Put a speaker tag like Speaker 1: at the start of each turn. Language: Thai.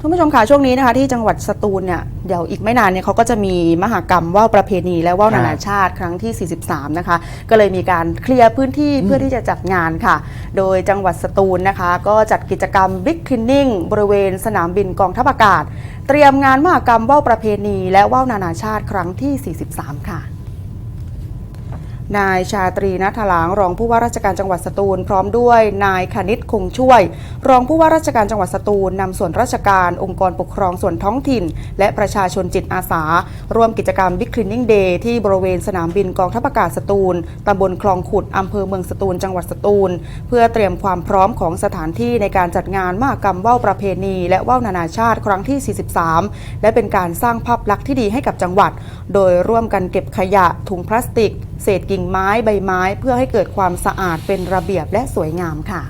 Speaker 1: ท่านผู้ชมคะช่วงนี้นะคะที่จังหวัดสตูลเนี่ยเดี๋ยวอีกไม่นานเนี่ยเขาก็จะมีมหกรรมว่าวประเพณีและว่าวนานาชาติครั้งที่ 43 นะคะ ก็เลยมีการเคลียร์พื้นที่เพื่อที่จะจัดงานค่ะ โดยจังหวัดสตูลนะคะ ก็จัดกิจกรรม Big Cleaning บริเวณสนามบินกองทัพอากาศ เตรียมงานมหกรรมว่าวประเพณี และว่าวนานาชาติครั้งที่ 43 ค่ะนายชาตรีนัทหลางรองผู้ว่าราชการจังหวัดสตูล พร้อมด้วย นายคณิตคงช่วย รองผู้ว่าราชการจังหวัดสตูลนำส่วนราชการองค์กรปกครองส่วนท้องถิ่น และประชาชนจิตอาสา ร่วมกิจกรรม Big Cleaning Day ที่บริเวณสนามบินกองทัพอากาศสตูลตำบลคลองขุดอำเภอเมืองสตูลจังหวัดสตูล เพื่อเตรียมความพร้อมของสถานที่ในการจัดงานมหกรรมว่าวประเพณี และว่าวนานาชาติครั้งที่ 43 และเป็นการสร้างภาพลักษณ์ที่ดีให้กับจังหวัด โดยร่วมกันเก็บขยะถุงพลาสติก เศษกกิ่งไม้ใบไม้ เพื่อให้เกิดความสะอาดเป็นระเบียบและสวยงามค่ะ